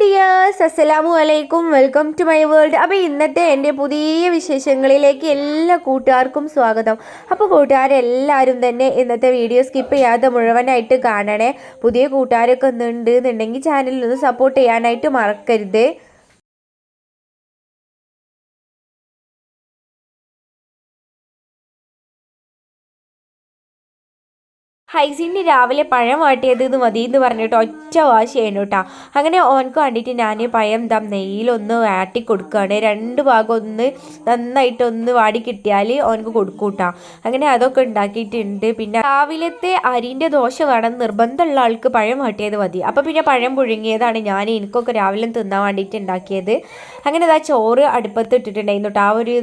Viewers അസ്സലാമു അലൈക്കും welcome to my world അപ്പോൾ ഇന്നത്തെ എന്റെ പുതിയ വിശേഷങ്ങളിലേക്ക് എല്ലാ കൂട്ടുകാർക്കും സ്വാഗതം. അപ്പോൾ കൂട്ടുകാരെല്ലാവരും തന്നെ ഇന്നത്തെ വീഡിയോ സ്കിപ്പ് ചെയ്യാതെ മുഴുവനായിട്ട് കാണണേ. പുതിയ കൂട്ടുകാരൊക്കെ ഒന്നുണ്ട് എന്നുണ്ടെങ്കിൽ ചാനലിൽ ഒന്ന് സപ്പോർട്ട് ചെയ്യാനായിട്ട് മറക്കരുത്. ഹൈസിന് രാവിലെ പഴം വാട്ടിയത് ഇത് മതി എന്ന് പറഞ്ഞിട്ട് ഒറ്റ വാശിയായിരുന്നു കേട്ടോ. അങ്ങനെ ഓനക്ക് വേണ്ടിയിട്ട് ഞാൻ പഴം ദം നെയ്യിലൊന്ന് വാട്ടി കൊടുക്കുകയാണ് രണ്ട് ഭാഗം ഒന്ന് നന്നായിട്ട് ഒന്ന് വാടി കിട്ടിയാൽ ഓനക്ക് കൊടുക്കും കേട്ടോ. അങ്ങനെ അതൊക്കെ ഉണ്ടാക്കിയിട്ടുണ്ട്. പിന്നെ രാവിലത്തെ അരിന്റെ ദോശ വേണം. നിർബന്ധമുള്ള ആൾക്ക് പഴം വാട്ടിയത് മതി. അപ്പോൾ പിന്നെ പഴം പുഴുങ്ങിയതാണ് ഞാൻ എനിക്കൊക്കെ രാവിലെ തിന്നാൻ വേണ്ടിയിട്ട് ഉണ്ടാക്കിയത്. അങ്ങനെ അതാ ചോറ് അടുപ്പത്ത് ഇട്ടിട്ടുണ്ടായിരുന്നു ആ ഒരു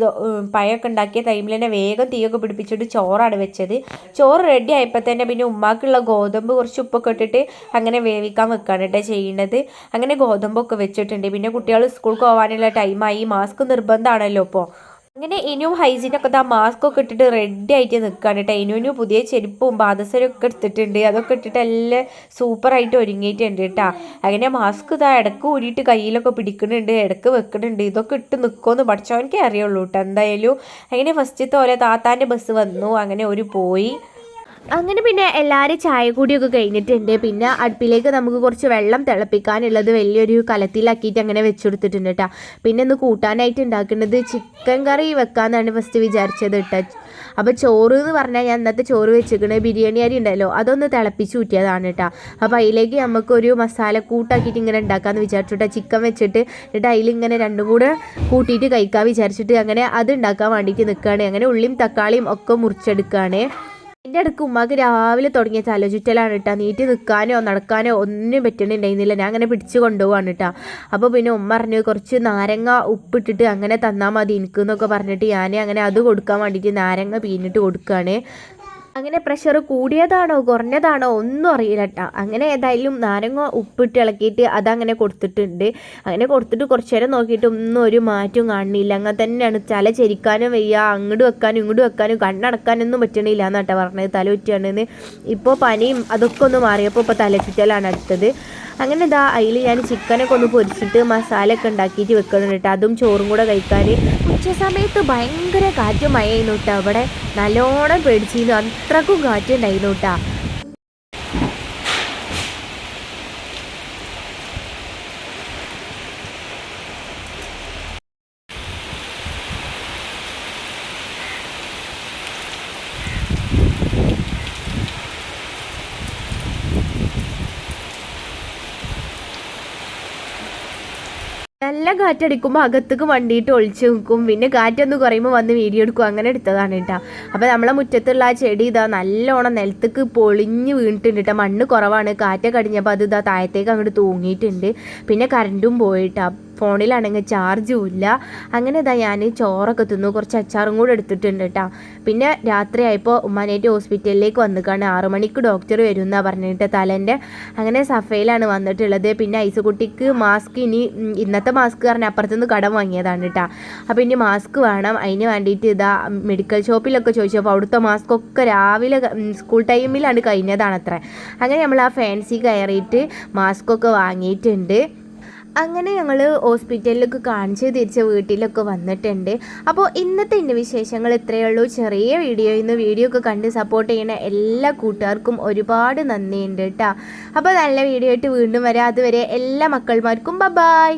പഴമൊക്കെ ഉണ്ടാക്കിയ ടൈമിൽ തന്നെ വേഗം തീയൊക്കെ പിടിപ്പിച്ചിട്ട് ചോറാണ് വെച്ചത്. ചോറ് റെഡി ആയപ്പോൾ തന്നെ പിന്നെ ഉമ്മാക്കുള്ള ഗോതമ്പ് കുറച്ച് ഉപ്പൊക്കെ ഇട്ടിട്ട് അങ്ങനെ വേവിക്കാൻ വെക്കാണ് കേട്ടോ ചെയ്യേണ്ടത് അങ്ങനെ ഗോതമ്പൊക്കെ വെച്ചിട്ടുണ്ട്. പിന്നെ കുട്ടികൾ സ്കൂൾക്ക് പോകാനുള്ള ടൈമായി മാസ്ക് നിർബന്ധമാണല്ലോ ഇപ്പോൾ അങ്ങനെ ഇനിയും ഹൈജീനൊക്കെ ആ മാസ്ക് ഒക്കെ ഇട്ടിട്ട് റെഡി ആയിട്ട് നിൽക്കുകയാണ് കേട്ടോ. ഇനിയും പുതിയ ചെരുപ്പും പാദസരം ഒക്കെ എടുത്തിട്ടുണ്ട്. അതൊക്കെ ഇട്ടിട്ട് എല്ലാം സൂപ്പറായിട്ട് ഒരുങ്ങിയിട്ടുണ്ട് കേട്ടോ. അങ്ങനെ മാസ്ക് ഇതാ ഇടയ്ക്ക് ഊരിയിട്ട് കയ്യിലൊക്കെ പിടിക്കുന്നുണ്ട് ഇടയ്ക്ക് വെക്കുന്നുണ്ട് ഇതൊക്കെ ഇട്ട് നിൽക്കുമെന്ന് പഠിച്ചവനക്കേ അറിയുള്ളൂ കേട്ടോ. എന്തായാലും. അങ്ങനെ ഫസ്റ്റത്തെ പോലെ താത്താന്റെ ബസ് വന്നു. അങ്ങനെ ഒരു പോയി. അങ്ങനെ പിന്നെ എല്ലാവരും ചായ കൂടിയൊക്കെ കഴിഞ്ഞിട്ടുണ്ട്. പിന്നെ അടുപ്പിലേക്ക് നമുക്ക് കുറച്ച് വെള്ളം തിളപ്പിക്കാനുള്ളത് വലിയൊരു കലത്തിലാക്കിയിട്ട് അങ്ങനെ വെച്ചുകൊടുത്തിട്ടുണ്ട് കേട്ടോ പിന്നെ ഒന്ന് കൂട്ടാനായിട്ട് ഉണ്ടാക്കുന്നത് ചിക്കൻ കറി വെക്കാമെന്നാണ് ഫസ്റ്റ് വിചാരിച്ചത് കേട്ടോ അപ്പോൾ ചോറ് എന്ന് പറഞ്ഞാൽ ഞാൻ ഇന്നത്തെ ചോറ് വെച്ചിരിക്കുന്നത് ബിരിയാണി അരി ഉണ്ടല്ലോ അതൊന്ന് തിളപ്പിച്ച് ഊറ്റിയതാണ് കേട്ടോ അപ്പോൾ അതിലേക്ക് നമുക്കൊരു മസാല കൂട്ടാക്കിയിട്ട് ഇങ്ങനെ ഉണ്ടാക്കാമെന്ന് വിചാരിച്ചു കേട്ടോ ചിക്കൻ വെച്ചിട്ട് എന്നിട്ട് അതിലിങ്ങനെ രണ്ടും കൂടെ കൂട്ടിയിട്ട് കഴിക്കാൻ വിചാരിച്ചിട്ട് അങ്ങനെ അത് ഉണ്ടാക്കാൻ വേണ്ടിയിട്ട് നിൽക്കുകയാണ് അങ്ങനെ ഉള്ളിയും തക്കാളിയും ഒക്കെ മുറിച്ചെടുക്കുകയാണ് എന്റെ അടുക്ക് ഉമ്മാക്ക് രാവിലെ തുടങ്ങിയ തലചുറ്റലാണ് കേട്ടോ നീറ്റ് നിൽക്കാനോ നടക്കാനോ ഒന്നും പറ്റണുണ്ടായിരുന്നില്ല. ഞാൻ അങ്ങനെ പിടിച്ച് കൊണ്ടുപോവാണ് കേട്ടോ അപ്പോൾ പിന്നെ ഉമ്മ പറഞ്ഞു കുറച്ച് നാരങ്ങ ഉപ്പിട്ടിട്ട് അങ്ങനെ തന്നാൽ മതി എനിക്ക് എന്നൊക്കെ പറഞ്ഞിട്ട് ഞാൻ അങ്ങനെ അത് കൊടുക്കാൻ വേണ്ടിയിട്ട് നാരങ്ങ പീഞ്ഞിട്ട് കൊടുക്കുകയാണ് അങ്ങനെ പ്രഷർ കൂടിയതാണോ കുറഞ്ഞതാണോ ഒന്നും അറിയില്ല കേട്ടോ അങ്ങനെ ഏതായാലും നാരങ്ങ ഉപ്പിട്ട് ഇളക്കിയിട്ട് അതങ്ങനെ കൊടുത്തിട്ടുണ്ട്. അങ്ങനെ കൊടുത്തിട്ട് കുറച്ച് നേരം നോക്കിയിട്ട് ഒന്നും ഒരു മാറ്റവും കാണുന്നില്ല അങ്ങനെ തന്നെയാണ് തല ചരിക്കാനും വയ്യ അങ്ങോട്ട് വെക്കാനും ഇങ്ങോട്ട് വെക്കാനും കണ്ണടക്കാനൊന്നും പറ്റണില്ല എന്നാട്ടോ പറഞ്ഞത് തല ഉറ്റാണെന്ന് ഇപ്പോൾ പനിയും അതൊക്കെ ഒന്ന് മാറിയപ്പോൾ ഇപ്പോൾ തലച്ചിറ്റലാണ് അടുത്തത്. അങ്ങനെ ഇതാ അതിൽ ഞാൻ ചിക്കനൊക്കെ ഒന്ന് പൊരിച്ചിട്ട് മസാല ഒക്കെ ഉണ്ടാക്കിയിട്ട് വെക്കണം കേട്ടോ. അതും ചോറും കൂടെ കഴിക്കാൻ ഉച്ച സമയത്ത് ഭയങ്കര കാറ്റും മഴയായിരുന്നു കേട്ടോ. അവിടെ നല്ലോണം പേടിച്ചിരുന്നു. അത്രക്കും കാറ്റുണ്ടായിരുന്നു കേട്ടോ. നല്ല കാറ്റടിക്കുമ്പോൾ അകത്തേക്ക് വണ്ടിയിട്ട് ഒളിച്ചു നിൽക്കും പിന്നെ കാറ്റൊന്ന് കുറയുമ്പോൾ വന്ന് വീഡിയോ എടുക്കും. അങ്ങനെ എടുത്തതാണ് കേട്ടോ. അപ്പോൾ നമ്മളെ മുറ്റത്തുള്ള ആ ചെടി ഇതാ നല്ലോണം നിലത്തേക്ക് പൊളിഞ്ഞ് വീണിട്ടുണ്ട് കേട്ടോ. മണ്ണ് കുറവാണ്. കാറ്റൊക്കെ അടിഞ്ഞപ്പോൾ അത് ഇതാ താഴത്തേക്ക് അങ്ങോട്ട് തൂങ്ങിയിട്ടുണ്ട്. പിന്നെ കറണ്ടും പോയിട്ടാ ഫോണിലാണെങ്കിൽ ചാർജും ഇല്ല അങ്ങനെ ഇതാ ഞാൻ ചോറൊക്കെ തിന്നു. കുറച്ച് അച്ചാറും കൂടെ എടുത്തിട്ടുണ്ട് കേട്ടോ പിന്നെ രാത്രിയായപ്പോൾ ഉമ്മാനേറ്റ് ഹോസ്പിറ്റലിലേക്ക് വന്നിക്കാണ്. ആറു മണിക്ക് ഡോക്ടർ വരും എന്നാണ് പറഞ്ഞിട്ട് തലേന്റെ അങ്ങനെ സഫയിലാണ് വന്നിട്ടുള്ളത്. പിന്നെ ഐസുകുട്ടിക്ക് മാസ്ക് ഇനി ഇന്നത്തെ മാസ്ക് പറഞ്ഞാൽ അപ്പുറത്തുനിന്ന് കടം വാങ്ങിയതാണ് കേട്ടോ അപ്പോൾ ഇനി മാസ്ക് വേണം. അതിന് വേണ്ടിയിട്ട് ഇതാ മെഡിക്കൽ ഷോപ്പിലൊക്കെ ചോദിച്ചപ്പോൾ അവിടുത്തെ മാസ്ക് ഒക്കെ രാവിലെ സ്കൂൾ ടൈമിലാണ് കഴിഞ്ഞതാണ് അത്ര അങ്ങനെ നമ്മൾ ആ ഫാൻസി കയറിയിട്ട് മാസ്ക് ഒക്കെ വാങ്ങിയിട്ടുണ്ട്. അങ്ങനെ ഞങ്ങൾ ഹോസ്പിറ്റലിലൊക്കെ കാണിച്ച് തിരിച്ച് വീട്ടിലൊക്കെ വന്നിട്ടുണ്ട്. അപ്പോൾ ഇന്നത്തെ എന്റെ വിശേഷങ്ങൾ ഇത്രയേ ഉള്ളൂ. ചെറിയ വീഡിയോ ഇന്ന് വീഡിയോ ഒക്കെ കണ്ട് സപ്പോർട്ട് ചെയ്യുന്ന എല്ലാ കൂട്ടുകാർക്കും ഒരുപാട് നന്ദിയുണ്ട് കേട്ടോ. അപ്പോൾ നല്ല വീഡിയോ ആയിട്ട് വീണ്ടും വരാം. അതുവരെ എല്ലാ മക്കൾമാർക്കും ബ ബായ്